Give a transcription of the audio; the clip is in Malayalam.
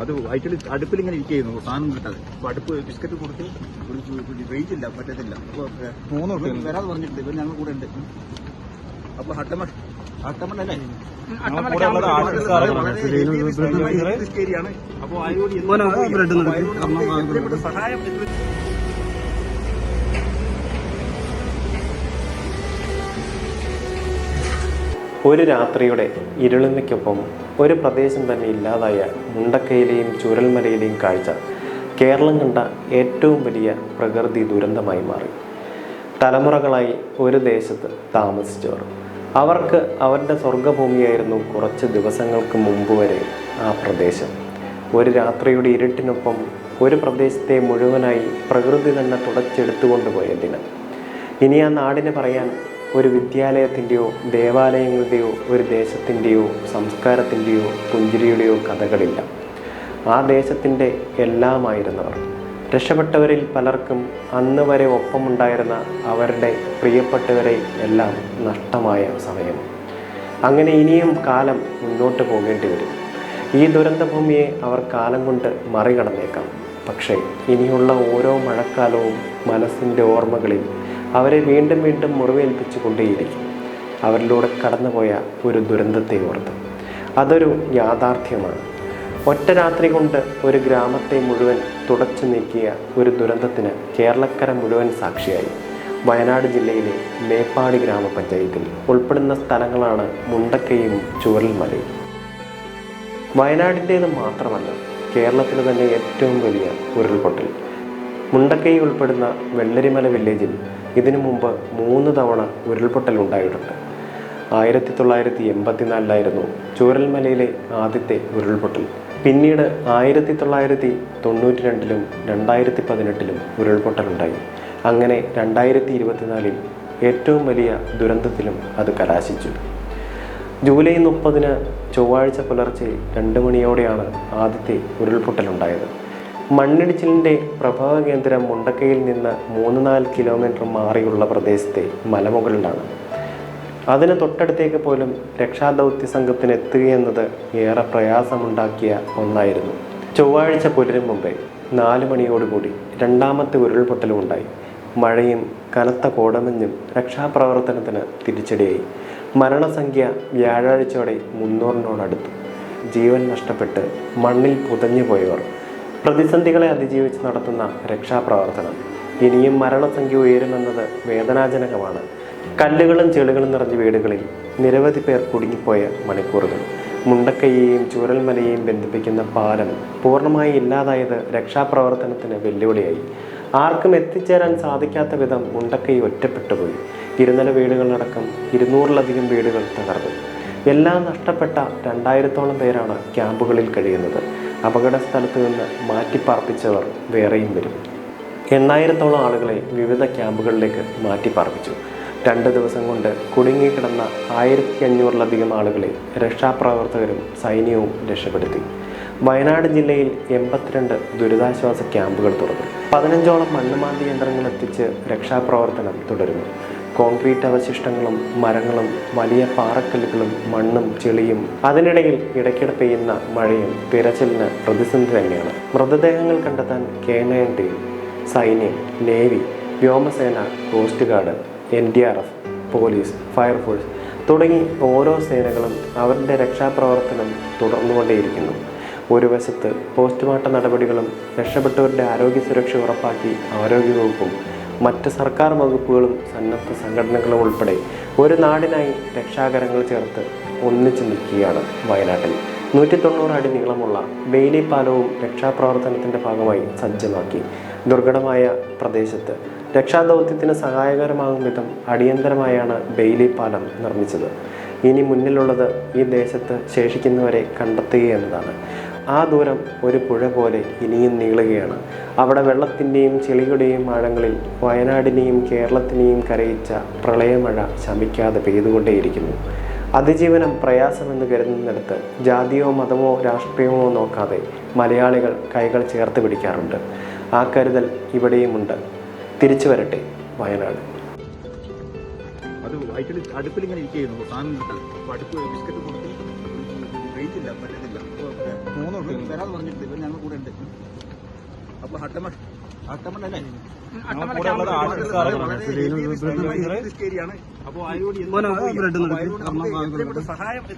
അത് വയറ്റിൽ അടുപ്പിൽ ഇങ്ങനെ ഇരിക്കുന്നു സാധനം കിട്ടാതെ അപ്പൊ അടുപ്പ് ബിസ്ക്കറ്റ് കൊടുത്ത് ഒരു വെയിറ്റ് ഇല്ല പറ്റത്തില്ല. അപ്പൊ മൂന്ന് വരാതെ പറഞ്ഞിട്ടുണ്ട്. ഞങ്ങൾ കൂടെ ഉണ്ട്. അപ്പൊ ഹട്ടമ ഹട്ടമൺ അല്ലേ? കൂടെ ഉള്ളത് ആഷിഖ് ഒരു രാത്രിയുടെ ഇരുളിമയ്ക്കൊപ്പം ഒരു പ്രദേശം തന്നെ ഇല്ലാതായ മുണ്ടക്കയിലെയും ചുരൽമലയിലെയും കാഴ്ച കേരളം കണ്ട ഏറ്റവും വലിയ പ്രകൃതി ദുരന്തമായി മാറി. തലമുറകളായി ഒരു ദേശത്ത് താമസിച്ചവർ. അവർക്ക് അവരുടെ സ്വർഗഭൂമിയായിരുന്നു കുറച്ച് ദിവസങ്ങൾക്ക് മുമ്പ് വരെ ആ പ്രദേശം. ഒരു രാത്രിയുടെ ഇരുട്ടിനൊപ്പം ഒരു പ്രദേശത്തെ മുഴുവനായി പ്രകൃതി തന്നെ തുടച്ചെടുത്തുകൊണ്ടുപോയ ദിനം. ഇനി ആ നാടിന് പറയാൻ ഒരു വിദ്യാലയത്തിന്റെയോ ദേവാലയങ്ങളുടെയോ ഒരു ദേശത്തിന്റെയോ സംസ്കാരത്തിന്റെയോ പുഞ്ചിരിയുടെയോ കഥകളില്ല. ആ ദേശത്തിന്റെ എല്ലാമായിരുന്നവർ. രക്ഷപ്പെട്ടവരിൽ പലർക്കും അന്ന് വരെ ഒപ്പമുണ്ടായിരുന്ന അവരുടെ പ്രിയപ്പെട്ടവരെ എല്ലാം നഷ്ടമായ സമയം. അങ്ങനെ ഇനിയും കാലം മുന്നോട്ട് പോകേണ്ടി വരും. ഈ ദുരന്തഭൂമിയെ അവർ കാലം കൊണ്ട് മറികടന്നേക്കാം. പക്ഷേ ഇനിയുള്ള ഓരോ മഴക്കാലവും മനസ്സിന്റെ ഓർമ്മകളിൽ അവരെ വീണ്ടും വീണ്ടും മുറിവേൽപ്പിച്ചു കൊണ്ടേയിരിക്കും. അവരിലൂടെ കടന്നുപോയ ഒരു ദുരന്തത്തെ ഓർത്ത്. അതൊരു യാഥാർത്ഥ്യമാണ്. ഒറ്റ രാത്രി കൊണ്ട് ഒരു ഗ്രാമത്തെ മുഴുവൻ തുടച്ചു നീക്കിയ ഒരു ദുരന്തത്തിന് കേരളക്കര മുഴുവൻ സാക്ഷിയായി. വയനാട് ജില്ലയിലെ മേപ്പാടി ഗ്രാമപഞ്ചായത്തിൽ ഉൾപ്പെടുന്ന സ്ഥലങ്ങളാണ് മുണ്ടക്കയും ചൂരൽമലയും വയനാടിന്റേത് മാത്രമല്ല കേരളത്തിലെ തന്നെ ഏറ്റവും വലിയ ഉരുൾപൊട്ടൽ. മുണ്ടക്കൈ ഉൾപ്പെടുന്ന വെള്ളരിമല വില്ലേജിൽ ഇതിനു മുമ്പ് മൂന്ന് തവണ ഉരുൾപൊട്ടൽ ഉണ്ടായിട്ടുണ്ട്. ആയിരത്തി തൊള്ളായിരത്തി എൺപത്തിനാലിലായിരുന്നു ചൂരൽമലയിലെ ആദ്യത്തെ ഉരുൾപൊട്ടൽ. പിന്നീട് ആയിരത്തി തൊള്ളായിരത്തി തൊണ്ണൂറ്റി രണ്ടിലും രണ്ടായിരത്തി പതിനെട്ടിലും ഉരുൾപൊട്ടലുണ്ടായി അങ്ങനെ രണ്ടായിരത്തി ഇരുപത്തിനാലിൽ ഏറ്റവും വലിയ ദുരന്തത്തിലും അത് കലാശിച്ചു. ജൂലൈ മുപ്പതിന് ചൊവ്വാഴ്ച പുലർച്ചെ രണ്ട് മണിയോടെയാണ് ആദ്യത്തെ ഉരുൾപൊട്ടലുണ്ടായത് മണ്ണിടിച്ചിലിന്റെ പ്രഭവ കേന്ദ്രം മുണ്ടക്കയിൽ നിന്ന് മൂന്ന് നാല് കിലോമീറ്റർ മാറിയുള്ള പ്രദേശത്തെ മലമുകളിലാണ്. അതിന് തൊട്ടടുത്തേക്ക് പോലും രക്ഷാദൗത്യ സംഘത്തിന് എത്തുകയെന്നത് ഏറെ പ്രയാസമുണ്ടാക്കിയ ഒന്നായിരുന്നു. ചൊവ്വാഴ്ച പുലരും മുമ്പേ നാല് മണിയോടുകൂടി രണ്ടാമത്തെ ഉരുൾപൊട്ടലും ഉണ്ടായി. മഴയും കനത്ത കോടമഞ്ഞും രക്ഷാപ്രവർത്തനത്തിന് തിരിച്ചടിയായി. മരണസംഖ്യ വ്യാഴാഴ്ചയോടെ മുന്നൂറിനോടടുത്തു. ജീവൻ നഷ്ടപ്പെട്ട് മണ്ണിൽ പുതഞ്ഞു പോയവർ പ്രതിസന്ധികളെ അതിജീവിച്ച് നടത്തുന്ന രക്ഷാപ്രവർത്തനം. ഇനിയും മരണസംഖ്യ ഉയരുമെന്നത് വേദനാജനകമാണ്. കല്ലുകളും ചെളികളും നിറഞ്ഞ വീടുകളിൽ നിരവധി പേർ കുടുങ്ങിപ്പോയ മണിക്കൂറുകൾ. മുണ്ടക്കൈയെയും ചൂരൽമലയെയും ബന്ധിപ്പിക്കുന്ന പാലം പൂർണമായി ഇല്ലാതായത് രക്ഷാപ്രവർത്തനത്തിന് വെല്ലുവിളിയായി. ആർക്കും എത്തിച്ചേരാൻ സാധിക്കാത്ത വിധം മുണ്ടക്കൈ ഒറ്റപ്പെട്ടുപോയി. ഇരുനില വീടുകളടക്കം ഇരുന്നൂറിലധികം വീടുകൾ തകർന്നു. എല്ലാം നഷ്ടപ്പെട്ട രണ്ടായിരത്തോളം പേരാണ് ക്യാമ്പുകളിൽ കഴിയുന്നത്. അപകട സ്ഥലത്ത് നിന്ന് മാറ്റിപ്പാർപ്പിച്ചവർ വേറെയും വരും. എണ്ണായിരത്തോളം ആളുകളെ വിവിധ ക്യാമ്പുകളിലേക്ക് മാറ്റിപ്പാർപ്പിച്ചു. രണ്ട് ദിവസം കൊണ്ട് കുടുങ്ങിക്കിടന്ന ആയിരത്തി അഞ്ഞൂറിലധികം ആളുകളെ രക്ഷാപ്രവർത്തകരും സൈന്യവും രക്ഷപ്പെടുത്തി. വയനാട് ജില്ലയിൽ എൺപത്തിരണ്ട് ദുരിതാശ്വാസ ക്യാമ്പുകൾ തുറന്നു. പതിനഞ്ചോളം മണ്ണുമാന്തി യന്ത്രങ്ങൾ എത്തിച്ച് രക്ഷാപ്രവർത്തനം തുടരുന്നു. കോൺക്രീറ്റ് അവശിഷ്ടങ്ങളും മരങ്ങളും വലിയ പാറക്കല്ലുകളും മണ്ണും ചെളിയും അതിനിടയിൽ ഇടയ്ക്കിടെ പെയ്യുന്ന മഴയും തിരച്ചിലിന് പ്രതിസന്ധി തന്നെയാണ്. മൃതദേഹങ്ങൾ കണ്ടെത്താൻ കെ നയൻ ടീം സൈന്യം നേവി വ്യോമസേന coast guard N D R F police fire force തുടങ്ങി ഓരോ സേനകളും അവരുടെ രക്ഷാപ്രവർത്തനം തുടർന്നുകൊണ്ടേയിരിക്കുന്നു. ഒരു വശത്ത് പോസ്റ്റ്മോർട്ടം നടപടികളും രക്ഷപ്പെട്ടവരുടെ ആരോഗ്യ സുരക്ഷ ഉറപ്പാക്കി ആരോഗ്യവകുപ്പും മറ്റ് സർക്കാർ വകുപ്പുകളും സന്നദ്ധ സംഘടനകളും ഉൾപ്പെടെ ഒരു നാടിനായി രക്ഷാകരങ്ങൾ ചേർത്ത് ഒന്നിച്ചു നിൽക്കുകയാണ് വയനാട്ടിൽ. നൂറ്റി തൊണ്ണൂറ് അടി നീളമുള്ള ബെയിലി പാലവും രക്ഷാപ്രവർത്തനത്തിന്റെ ഭാഗമായി സജ്ജമാക്കി. ദുർഘടമായ പ്രദേശത്ത് രക്ഷാദൗത്യത്തിന് സഹായകരമാകും വിധം അടിയന്തരമായാണ് ബെയിലി പാലം നിർമ്മിച്ചത്. ഇനി മുന്നിലുള്ളത് ഈ ദേശത്ത് ശേഷിക്കുന്നവരെ കണ്ടെത്തുക എന്നതാണ്. ആ ദൂരം ഒരു പുഴ പോലെ ഇനിയും നീളുകയാണ്. അവിടെ വെള്ളത്തിന്റെയും ചെളിയുടെയും ആഴങ്ങളിൽ വയനാടിനെയും കേരളത്തിനെയും കരയിച്ച പ്രളയമഴ ശമിക്കാതെ പെയ്തുകൊണ്ടേയിരിക്കുന്നു. അതിജീവനം പ്രയാസമെന്ന് കരുതുന്നിടത്ത് ജാതിയോ മതമോ രാഷ്ട്രീയമോ നോക്കാതെ മലയാളികൾ കൈകൾ ചേർത്ത് പിടിക്കാറുണ്ട്. ആ കരുതൽ ഇവിടെയുമുണ്ട്. തിരിച്ചു വരട്ടെ വയനാട്. അത് അടുപ്പിൽ ഇങ്ങനെ ഇരിക്കുന്നു സാധനം അടുപ്പ് ബിസ്ക്കറ്റ് കൊടുത്ത് അപ്പൊ മൂന്ന് കുട്ടികൾ പറഞ്ഞിട്ട് ഇവർ ഞങ്ങൾ കൂടെ ഉണ്ട് അപ്പൊ ഹട്ടമൺ ഹട്ടമൺ അല്ലേ അപ്പൊ അതിനോട് സഹായം